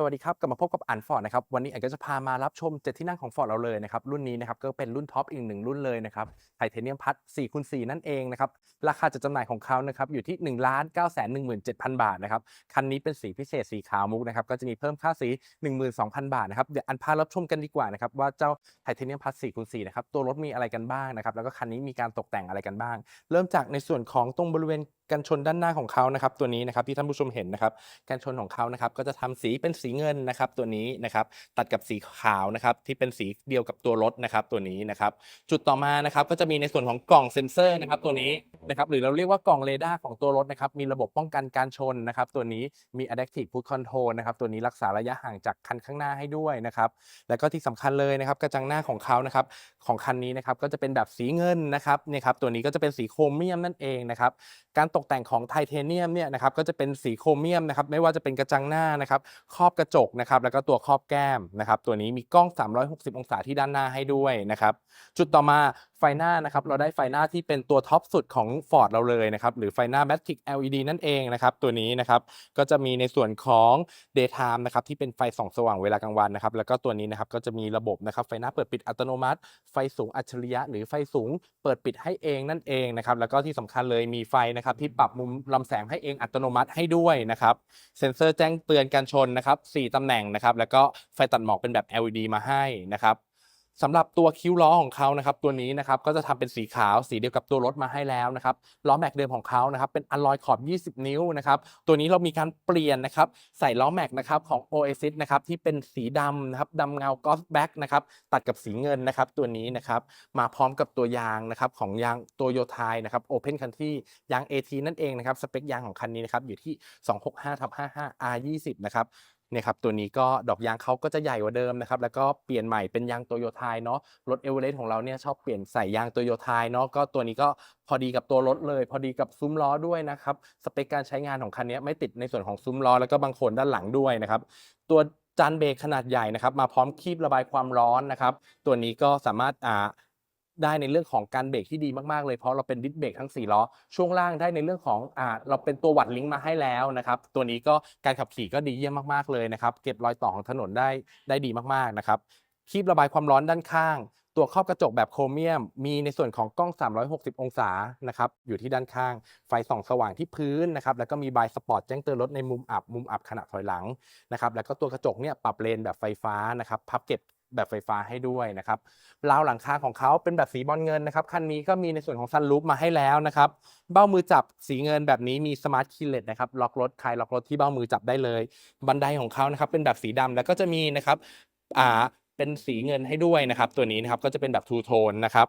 สวัสดีครับกลับมาพบกับอันฟอร์ดนะครับวันนี้อันก็จะพามารับชม7ที่นั่งของฟอร์ดเราเลยนะครับรุ่นนี้นะครับก็เป็นรุ่นท็อปอีกหนึ่งรุ่นเลยนะครับไทเทเนียมพัด4คูณ4นั่นเองนะครับราคาจัดจำหน่ายของเขานะครับอยู่ที่1 9 1 7 0 0 0บาทนะครับคันนี้เป็นสีพิเศษสีขาวมุกนะครับก็จะมีเพิ่มค่าสี 12,000 บาทนะครับเดี๋ยวอันพารับชมกันดีกว่านะครับว่าเจ้าไทเทเนียมพัด4คูณ4นะครับตัวรถมีอะไรกันบ้างนะครับแล้วก็คันนี้มีการตกแต่งอะไรกันบ้าง เริ่มจากในส่วนของตรงบริเวณ กันชนด้านหน้าของเขานะครับตัวนี้นะครับที่ท่านผู้ชมเห็นนะครับกันชนของเขานะครับก็จะทำสีเป็นสีเงินนะครับตัวนี้นะครับตัดกับสีขาวนะครับที่เป็นสีเดียวกับตัวรถนะครับตัวนี้นะครับจุดต่อมานะครับก็จะมีในส่วนของกล่องเซ็นเซอร์นะครับตัวนี้นะครับหรือเราเรียกว่ากล่องเรดาร์ของตัวรถนะครับมีระบบป้องกันการชนนะครับตัวนี้มี adaptive cruise control นะครับตัวนี้รักษาระยะห่างจากคันข้างหน้าให้ด้วยนะครับแล้วก็ที่สำคัญเลยนะครับกระจังหน้าของเขานะครับของคันนี้นะครับก็จะเป็นแบบสีเงินนะครับเนี่ยครับตัวนี้ก็จะเป็นสีโครเมียมนั่นเองนะครับการตกแต่งของไทเทเนียมเนี่ยนะครับก็จะเป็นสีโครเมียมนะครับไม่ว่าจะเป็นกระจังหน้านะครับครอบกระจกนะครับแล้วก็ตัวครอบแก้มนะครับตัวนี้มีกล้อง 360 องศาที่ด้านหน้าให้ด้วยนะครับจุดต่อมาไฟหน้านะครับเราได้ไฟหน้าที่เป็นตัวท็อปสุดของ Ford เราเลยนะครับหรือไฟหน้า Matic LED นั่นเองนะครับตัวนี้นะครับก็จะมีในส่วนของ daytime นะครับที่เป็นไฟส่องสว่างเวลากลางวันนะครับแล้วก็ตัวนี้นะครับก็จะมีระบบนะครับไฟหน้าเปิดปิดอัตโนมัติ ไฟสูงอัจฉริยะ หรือไฟสูงเปิดปิดให้เองนั่นเองนะครับแล้วก็ที่สำคัญเลยมีไฟนะครับที่ปรับมุมลำแสงให้เองอัตโนมัติให้ด้วยนะครับ เซ็นเซอร์แจ้งเตือนการชนนะครับ4ตำแหน่งนะครับ แล้วก็ไฟตัดหมอกเป็นแบบ LED มาให้นะครับ สำหรับตัวคิ้วล้อของเขานะครับตัวนี้นะครับก็จะทำเป็นสีขาวสีเดียวกับตัวรถมาให้แล้วนะครับล้อแม็กเดิมของเขานะครับเป็นอลลอยขอบ 20 นิ้วนะครับตัวนี้เรามีการเปลี่ยนนะครับใส่ล้อแม็กนะครับของ Oasis นะครับที่เป็นสีดำนะครับดำเงา Ghost Black นะครับตัดกับสีเงินนะครับตัวนี้นะครับมาพร้อมกับตัวยางนะครับของยางโตโยไทยนะครับ Open Country ยาง AT นั่นเองนะครับสเปคยางของคันนี้นะครับอยู่ที่ 265ทับ55 R20 นะครับ นี่ยครับตัวนี้ก็ดอกยางเขาก็จะใหญ่กว่าเดิมนะครับแล้วก็เปลี่ยนใหม่เป็นยางโตโยไทยเนาะรถเอเวอเรสต์ของเราเนี่ยชอบเปลี่ยนใส่ยางโตโยไทยเนาะก็ตัวนี้ก็พอดีกับตัวรถเลย พอดีกับซุ้มล้อด้วยนะครับสเปคการใช้งานของคันนี้ไม่ติดในส่วนของซุ้มล้อแล้วก็บางโคนด้านหลังด้วยนะครับตัวจานเบรกขนาดใหญ่นะครับมาพร้อมคีบระบายความร้อนนะครับตัวนี้ก็สามารถอ่า ได้ในเรื่องของการเบรกที่ดีมากๆเลยเพราะเราเป็นดิสเบรกทั้ง4ล้อช่วงล่างได้ในเรื่องของอ่าเราเป็นตัววัดลิงก์มาให้แล้วนะครับตัวนี้ก็การขับขี่ก็ดีเยี่ยมมากๆเลยนะครับเก็บรอยต่อของถนนได้ได้ดีมากๆนะครับคีบระบายความร้อนด้านข้าง ตัวครอบกระจกแบบโครเมียม มีในส่วนของกล้อง 360 องศานะครับอยู่ที่ด้านข้าง ไฟส่องสว่างที่พื้นนะครับแล้วก็มีบายสปอร์ตแจ้งเตือนรถในมุมอับมุมอับขณะถอยหลังนะครับแล้วก็ตัวกระจกเนี่ยปรับเลนแบบไฟฟ้านะครับพับเก็บ แบบไฟฟ้าให้ด้วยนะครับราวหลังคาของเขาเป็นแบบสีบอลเงินนะครับคันนี้ก็มีในส่วนของซันรูฟมาให้แล้วนะครับเบ้ามือจับสีเงินแบบนี้มีสมาร์ทคีย์เลสนะครับล็อกรถใครล็อกรถที่เบ้ามือจับได้เลย บันไดของเขานะครับเป็นแบบสีดำแล้วก็จะมีนะครับอ่าเป็นสีเงินให้ด้วยนะครับตัวนี้นะครับก็จะเป็นแบบทูโทนนะครับ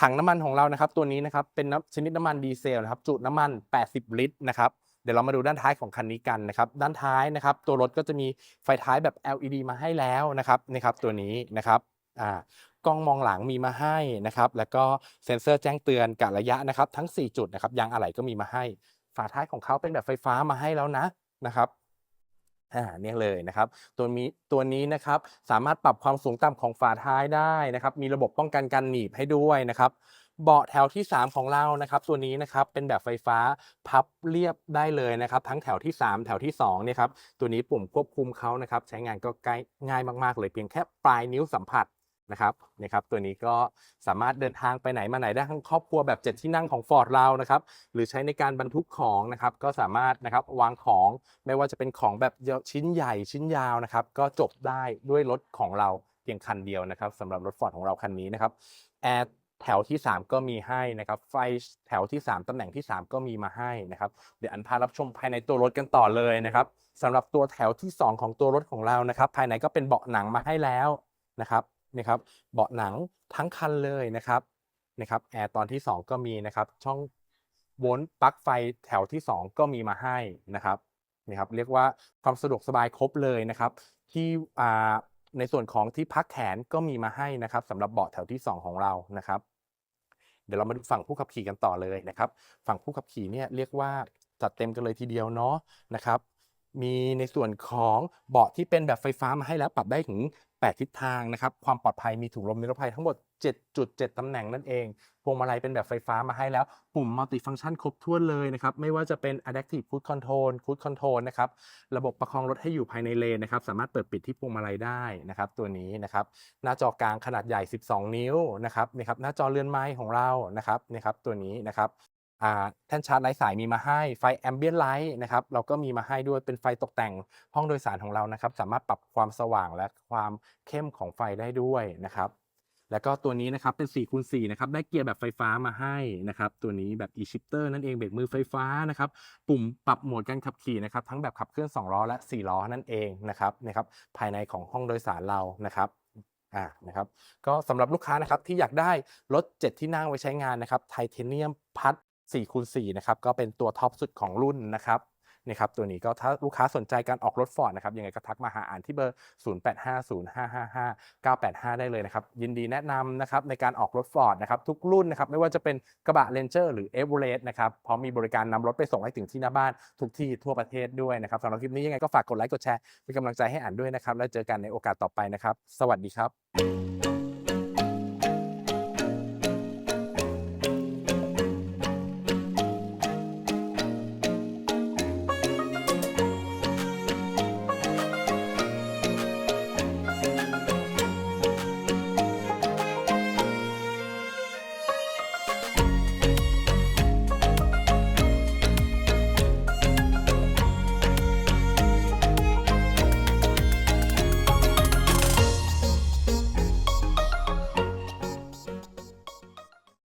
ถังน้ำมันของเรานะครับตัวนี้นะครับเป็นชนิดน้ำมันดีเซลนะครับจุน้ำมัน 80 ลิตรนะครับ เดี๋ยวเรามาดูด้านท้ายของคันนี้กันนะครับ ด้านท้ายนะครับ ตัวรถก็จะมีไฟท้ายแบบ LED มาให้แล้วนะครับนะครับ ตัวนี้นะครับอ่ากล้องมองหลังมีมาให้นะครับ แล้วก็เซ็นเซอร์แจ้งเตือนกะระยะนะครับ ทั้ง 4 จุดนะครับยางอะไหล่ก็มีมาให้ ฝาท้ายของเขาเป็นแบบไฟฟ้ามาให้แล้วนะนะครับอ่าเนี่ยเลยนะครับ ตัวนี้ตัวนี้นะครับสามารถปรับความสูงต่ำของฝาท้ายได้นะครับ มีระบบป้องกันการหนีบให้ด้วยนะครับ เบาะแถวที่ 3 ของเรานะครับ ตัวนี้นะครับเป็นแบบไฟฟ้าพับเรียบได้เลยนะครับ ทั้งแถวที่ 3 แถวที่2เนี่ยครับตัวนี้ปุ่มควบคุมเขานะครับ ใช้งานก็ใกล้ง่ายมาก ๆ เลยเพียงแค่ปลายนิ้วสัมผัสนะครับนะครับตัวนี้ก็สามารถเดินทางไปไหนมาไหนได้ทั้งครอบครัวแบบ 7 ที่นั่งของ Ford เรานะครับหรือใช้ในการบรรทุกของนะครับก็สามารถนะครับวางของไม่ว่าจะเป็นของแบบชิ้นใหญ่ชิ้นยาวนะครับก็จบได้ด้วยรถของเราเพียงคันเดียวนะครับสำหรับรถ Ford ของเราคันนี้นะครับแอร์ แถวที่ 3 ก็มีให้นะครับ ไฟแถวที่ 3 ตำแหน่งที่ 3 ก็มีมาให้นะครับ เดี๋ยวอันพารับชมภายในตัวรถกันต่อเลยนะครับสำหรับตัวแถวที่ 2 ของตัวรถของเรานะครับ ภายในก็เป็นเบาะหนังมาให้แล้วนะครับนี่ครับ เบาะหนังทั้งคันเลยนะครับนะครับแอร์ตอนที่ 2 ก็มีนะครับ ช่องโวลต์ปลั๊กไฟแถวที่ 2 ก็มีมาให้นะครับนี่ครับ เรียกว่าความสะดวกสบายครบเลยนะครับ ที่อ่า ในส่วนของที่พักแขนก็มีมาให้นะครับสำหรับเบาะแถวที่ 2 ของเรานะครับ เดี๋ยวเรามาดูฝั่งผู้ขับขี่กันต่อเลยนะครับ ฝั่งผู้ขับขี่เนี่ยเรียกว่าจัดเต็มกันเลยทีเดียวเนาะนะครับ มีในส่วนของเบาะที่เป็นแบบไฟฟ้ามาให้แล้วปรับได้ถึง 8 ทิศทางนะครับ ความปลอดภัยมีถุงลมนิรภัยทั้งหมด 7.7 ตำแหน่งนั่นเอง พวงมาลัยเป็นแบบไฟฟ้ามาให้แล้ว ปุ่มมัลติฟัง c t ชันครบถ้วนเลยนะครับ ไม่ว่าจะเป็น Adaptive Cruise Control Cruise Control นะครับ ระบบประคองรถให้อยู่ภายในเลนนะครับ สามารถเปิดปิดที่พวงมาลัยได้นะครับ ตัวนี้นะครับ หน้าจอกลางขนาดใหญ่ 12 นิ้วนะครับนี่ครับ หน้าจอเรือนไม้ของเรา นะครับนี่ครับ ตัวนี้นะครับ แท่นชาร์จไร้สายมีมาให้ไฟแอมเบียนไลท์นะครับเราก็มีมาให้ด้วยเป็นไฟตกแต่งห้องโดยสารของเรานะครับ สามารถปรับความสว่างและความเข้มของไฟได้ด้วยนะครับ แล้วก็ตัวนี้นะครับเป็น4คูณ4นะครับได้เกียร์แบบไฟฟ้ามาให้นะครับ ตัวนี้แบบ e-shifter นั่นเองเบรกมือไฟฟ้านะครับ ปุ่มปรับโหมดการขับขี่นะครับทั้งแบบขับเคลื่อน2ล้อและ4ล้อนั่นเองนะครับนะครับภายในของห้องโดยสารเรานะครับอ่านะครับก็สำหรับลูกค้านะครับที่อยากได้รถ 7 ที่นั่งไว้ใช้งานนะครับไทเทเนียมพัด 4คูณ4นะครับก็เป็นตัวท็อปสุดของรุ่นนะครับนี่ครับตัวนี้ก็ถ้าลูกค้าสนใจการออกรถฟอร์ดนะครับยังไงก็ทักมาหาอ่านที่เบอร์ 0850555985 ได้เลยนะครับยินดีแนะนำนะครับในการออกรถฟอร์ดนะครับทุกรุ่นนะครับไม่ว่าจะเป็นกระบะเลนเจอร์หรือเอเวอเรสต์นะครับพร้อมมีบริการนำรถไปส่งให้ถึงที่หน้าบ้านทุกที่ทั่วประเทศด้วยนะครับสำหรับคลิปนี้ยังไงก็ฝากกดไลค์กดแชร์เป็นกำลังใจให้อ่านด้วยนะครับแล้วเจอกันในโอกาสต่อไปนะครับ สวัสดีครับ